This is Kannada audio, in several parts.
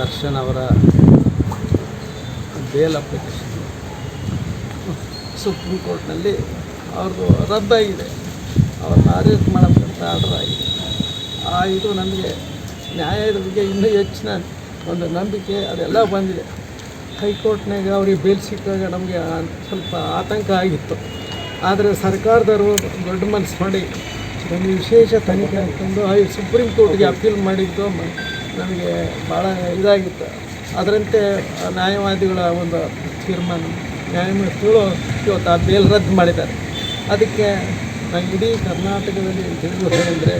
ದರ್ಶನ್ ಅವರ ಬೇಲ್ ಅಪ್ಲಿಕೇಶನ್ ಸುಪ್ರೀಂ ಕೋರ್ಟ್ನಲ್ಲಿ ಅವ್ರದ್ದು ರದ್ದಾಗಿದೆ. ಅವ್ರನ್ನ ಅರೆಸ್ಟ್ ಮಾಡಬೇಕಂತ ಆರ್ಡರ್ ಆಗಿದೆ. ಆ ಇದು ನಮಗೆ ನ್ಯಾಯದ ಬಗ್ಗೆ ಇನ್ನೂ ಹೆಚ್ಚಿನ ಒಂದು ನಂಬಿಕೆ ಅದೆಲ್ಲ ಬಂದಿದೆ. ಹೈಕೋರ್ಟ್ನಾಗ ಅವ್ರಿಗೆ ಬೇಲ್ ಸಿಕ್ಕಾಗ ನಮಗೆ ಸ್ವಲ್ಪ ಆತಂಕ ಆಗಿತ್ತು. ಆದರೆ ಸರ್ಕಾರದವರು ದೊಡ್ಡ ಮನಸ್ಸು ಮಾಡಿ ಒಂದು ವಿಶೇಷ ತನಿಖೆ ಅಂತಂದು ಸುಪ್ರೀಂ ಕೋರ್ಟ್ಗೆ ಅಪೀಲ್ ಮಾಡಿದ್ದು ನಮಗೆ ಭಾಳ ಇದಾಗಿತ್ತು. ಅದರಂತೆ ನ್ಯಾಯವಾದಿಗಳ ಒಂದು ತೀರ್ಮಾನ, ನ್ಯಾಯಮೂರ್ತಿಗಳು ಇವತ್ತು ಆ ಬೇಲ್ ರದ್ದು ಮಾಡಿದ್ದಾರೆ. ಅದಕ್ಕೆ ನಾನು ಇಡೀ ಕರ್ನಾಟಕದಲ್ಲಿ ತಿಳಿದುವುದೇನೆಂದರೆ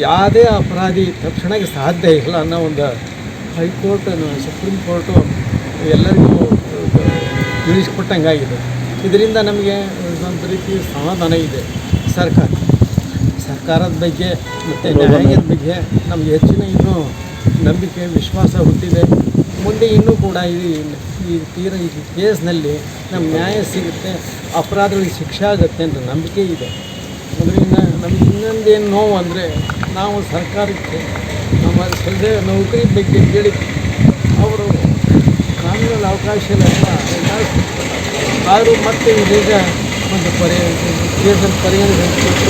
ಯಾವುದೇ ಅಪರಾಧಿ ತಕ್ಷಣಕ್ಕೆ ಸಾಧ್ಯ ಇಲ್ಲ ಅನ್ನೋ ಒಂದು ಹೈಕೋರ್ಟ್ ಸುಪ್ರೀಂ ಕೋರ್ಟು ಎಲ್ಲರಿಗೂ ತಿಳಿಸ್ಕೊಟ್ಟಂಗಾಗಿದೆ. ಇದರಿಂದ ನಮಗೆ ಒಂದು ರೀತಿ ಸಮಾಧಾನ ಇದೆ ಸರ್ಕಾರ. ಸರ್ಕಾರದ ಬಗ್ಗೆ ಮತ್ತು ನ್ಯಾಯದ ಬಗ್ಗೆ ನಮಗೆ ಹೆಚ್ಚಿನ ಇನ್ನೂ ನಂಬಿಕೆ, ವಿಶ್ವಾಸ ಹುಟ್ಟಿದೆ. ಮುಂದೆ ಇನ್ನೂ ಕೂಡ ಈ ಈ ತೀರ ಈ ಕೇಸ್ನಲ್ಲಿ ನಮ್ಮ ನ್ಯಾಯ ಸಿಗುತ್ತೆ, ಅಪರಾಧಗಳಿಗೆ ಶಿಕ್ಷೆ ಆಗುತ್ತೆ ಅಂತ ನಂಬಿಕೆ ಇದೆ. ಅದರಿಂದ ನಮ್ಗೆ ಇನ್ನೊಂದೇನು ನೋವು ಅಂದರೆ ನಾವು ಸರ್ಕಾರಕ್ಕೆ, ನಮ್ಮ ಸದ್ಯ ನೌಕರಿ ಬಗ್ಗೆ ಕೇಳಿ ಅವರು ಕಾನೂನಲ್ಲಿ ಅವಕಾಶ ಇಲ್ಲ ಆದರೂ ಮತ್ತೆ ಇದೀಗ ಒಂದು ಪರಿ ಕೇಸನ್ನು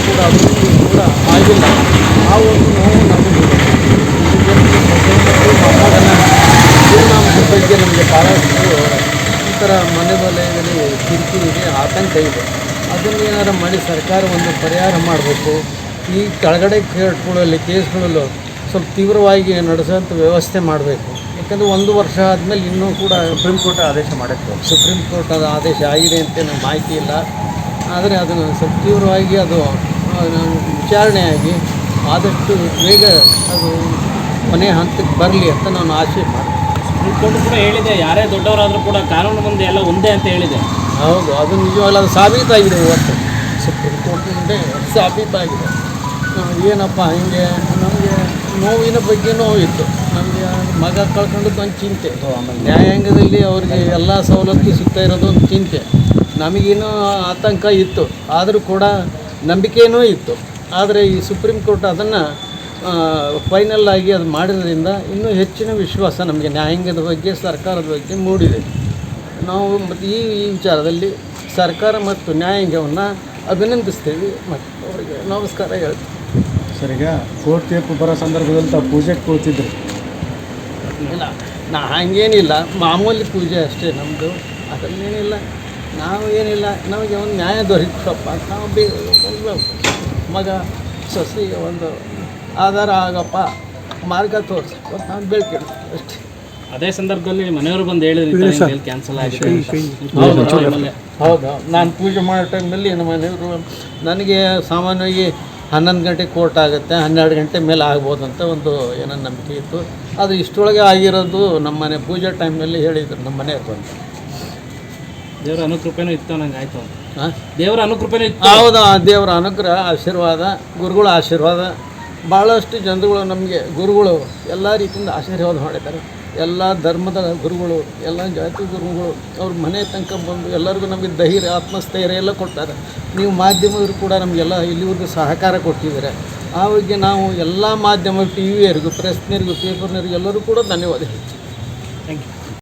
ಕೂಡ ಅಭಿವೃದ್ಧಿ ಆಗಿಲ್ಲ. ಆ ಒಂದು ನೋವು ನಮಗೆ ಬಗ್ಗೆ ನಮಗೆ ಭಾಳಷ್ಟು ಈ ಥರ ಮನೆ ವಲಯದಲ್ಲಿ ಕಿರಿಕಿರಿ ಇದೆ ಆತಂಕ ಇದೆ. ಅದನ್ನು ಏನಾರು ಮಾಡಿ ಸರ್ಕಾರ ಒಂದು ಪರಿಹಾರ ಮಾಡಬೇಕು. ಈ ಕೆಳಗಡೆ ಕೇಳ್ಕೊಳ್ಳಲ್ಲಿ ಕೇಸ್ಗಳಲ್ಲೂ ಸ್ವಲ್ಪ ತೀವ್ರವಾಗಿ ನಡೆಸೋಂಥ ವ್ಯವಸ್ಥೆ ಮಾಡಬೇಕು. ಯಾಕಂದರೆ ಒಂದು ವರ್ಷ ಆದಮೇಲೆ ಇನ್ನೂ ಕೂಡ ಸುಪ್ರೀಂ ಕೋರ್ಟ್ ಆದೇಶ ಮಾಡಿತ್ತು. ಸುಪ್ರೀಂ ಕೋರ್ಟ್ ಅದು ಆದೇಶ ಆಗಿದೆ ಅಂತ ನನಗೆ ಮಾಹಿತಿ ಇಲ್ಲ. ಆದರೆ ಅದನ್ನು ಸ್ವಲ್ಪ ತೀವ್ರವಾಗಿ ಅದು ಆ, ವಿಚಾರಣೆಯಾಗಿ ಆದಷ್ಟು ಬೇಗ ಅದು ಮನೆ ಹಂತಕ್ಕೆ ಬರಲಿ ಅಂತ ನಾನು ಆಶೆ ಮಾಡ್ತೀನಿ. ಕೋರ್ಟ್ ಕೂಡ ಹೇಳಿದೆ ಯಾರೇ ದೊಡ್ಡವರಾದರೂ ಕೂಡ ಕಾನೂನು ಮುಂದೆ ಎಲ್ಲ ಒಂದೇ ಅಂತ ಹೇಳಿದೆ. ಹೌದು ಅದು ನಿಜವಾಗ್ಲೂ ಅದು ಸಾಬೀತಾಗಿದೆ ಇವತ್ತು. ಸುಪ್ರೀಂ ಕೋರ್ಟ್ ಮುಂದೆ ಸಾಬೀತಾಗಿದೆ. ಏನಪ್ಪ ಹಿಂಗೆ ನಮಗೆ ನೋವಿನ ಬಗ್ಗೆ ನೋವಿತ್ತು. ನಮಗೆ ಮಗ ಕಳ್ಕೊಂಡದ್ದು ಒಂದು ಚಿಂತೆ. ನ್ಯಾಯಾಂಗದಲ್ಲಿ ಅವ್ರಿಗೆ ಎಲ್ಲ ಸವಲತ್ತು ಸಿಗ್ತಾ ಇರೋದು ಒಂದು ಚಿಂತೆ. ನಮಗೇನೋ ಆತಂಕ ಇತ್ತು. ಆದರೂ ಕೂಡ ನಂಬಿಕೆಯೂ ಇತ್ತು. ಆದರೆ ಈ ಸುಪ್ರೀಂ ಕೋರ್ಟ್ ಅದನ್ನು ಫೈನಲ್ ಆಗಿ ಅದು ಮಾಡಿದ್ರಿಂದ ಇನ್ನೂ ಹೆಚ್ಚಿನ ವಿಶ್ವಾಸ ನಮಗೆ ನ್ಯಾಯಾಂಗದ ಬಗ್ಗೆ ಸರ್ಕಾರದ ಬಗ್ಗೆ ಮೂಡಿದೆ. ನಾವು ಮತ್ತು ಈ ಈ ವಿಚಾರದಲ್ಲಿ ಸರ್ಕಾರ ಮತ್ತು ನ್ಯಾಯಾಂಗವನ್ನು ಅಭಿನಂದಿಸ್ತೇವೆ. ಮತ್ತು ಅವರಿಗೆ ನಮಸ್ಕಾರ ಹೇಳ್ತೀವಿ ಸರ್ ಈಗ ಕೋರ್ಟ್ ತೀರ್ಪು ಬರೋ ಸಂದರ್ಭದಲ್ಲಿ ತಾವು ಪೂಜೆ ಕೂತಿದ್ರು ಇಲ್ಲ ನಾ ಹಂಗೇನಿಲ್ಲ. ಮಾಮೂಲಿ ಪೂಜೆ ಅಷ್ಟೇ ನಮ್ಮದು ಅದನ್ನೇನಿಲ್ಲ ನಾವು ಏನಿಲ್ಲ ನಮಗೆ ಒಂದು ನ್ಯಾಯ ದೊರಕಪ್ಪ ಅಂತ ನಾವು ಬೇಗ ಮಗ ಸೊಸೆಗೆ ಒಂದು ಆಧಾರ ಆಗಪ್ಪ. ಮಾರ್ಗ ತೋರಿಸಿ. ಅಂತ ನಾವು ಬೇಕು ಅಷ್ಟೇ. ಅದೇ ಸಂದರ್ಭದಲ್ಲಿ ಮನೆಯವರು ಬಂದು ಹೇಳಿದ್ರು ಕ್ಯಾನ್ಸಲ್ ಆಗಿದೆ ಹೌದು ನಾನು ಪೂಜೆ ಮಾಡೋ ಟೈಮಲ್ಲಿ ನಮ್ಮ ಮನೆಯವರು ನನಗೆ ಸಾಮಾನ್ಯವಾಗಿ ಹನ್ನೊಂದು ಗಂಟೆ ಕೋರ್ಟ್ ಆಗುತ್ತೆ ಹನ್ನೆರಡು ಗಂಟೆ ಮೇಲೆ ಆಗ್ಬೋದು ಅಂತ ಒಂದು ಏನೋ ನಂಬಿಕೆ ಇತ್ತು. ಅದು ಇಷ್ಟೊಳಗೆ ಆಗಿರೋದು ನಮ್ಮ ಮನೆ ಪೂಜೆ ಟೈಮಲ್ಲಿ ಹೇಳಿದ್ರು ನಮ್ಮ ಮನೆಯವರು ಅಂತ. ದೇವರ ಅನುಕೃಪೆನೂ ಇತ್ತು ನಂಗೆ ಆಯ್ತು ಹಾಂ ದೇವರ ಅನುಕೃಪೆನೂ ಇತ್ತು. ಹೌದು ದೇವರ ಅನುಗ್ರಹ ಆಶೀರ್ವಾದ ಗುರುಗಳ ಆಶೀರ್ವಾದ. ಭಾಳಷ್ಟು ಜನರುಗಳು ನಮಗೆ ಗುರುಗಳು ಎಲ್ಲ ರೀತಿಯಿಂದ ಆಶೀರ್ವಾದ ಮಾಡಿದ್ದಾರೆ. ಎಲ್ಲ ಧರ್ಮದ ಗುರುಗಳು ಎಲ್ಲ ಜಾತಿ ಗುರುಗಳು ಅವ್ರ ಮನೆ ತನಕ ಬಂದು ಎಲ್ಲರಿಗೂ ನಮಗೆ ಧೈರ್ಯ ಆತ್ಮಸ್ಥೈರ್ಯ ಎಲ್ಲ ಕೊಡ್ತಾರೆ. ನೀವು ಮಾಧ್ಯಮದವರು ಕೂಡ ನಮಗೆಲ್ಲ ಇಲ್ಲಿವರೆಗೂ ಸಹಕಾರ ಕೊಟ್ಟಿದ್ದಾರೆ. ಆ ಬಗ್ಗೆ ನಾವು ಎಲ್ಲ ಮಾಧ್ಯಮ ಟಿ ವಿಯರಿಗೂ ಪ್ರೆಸ್ನರಿಗೂ ಪೇಪರ್ನರಿಗೂ ಎಲ್ಲರೂ ಕೂಡ ಧನ್ಯವಾದ ಹೇಳ್ತೀವಿ. Thank you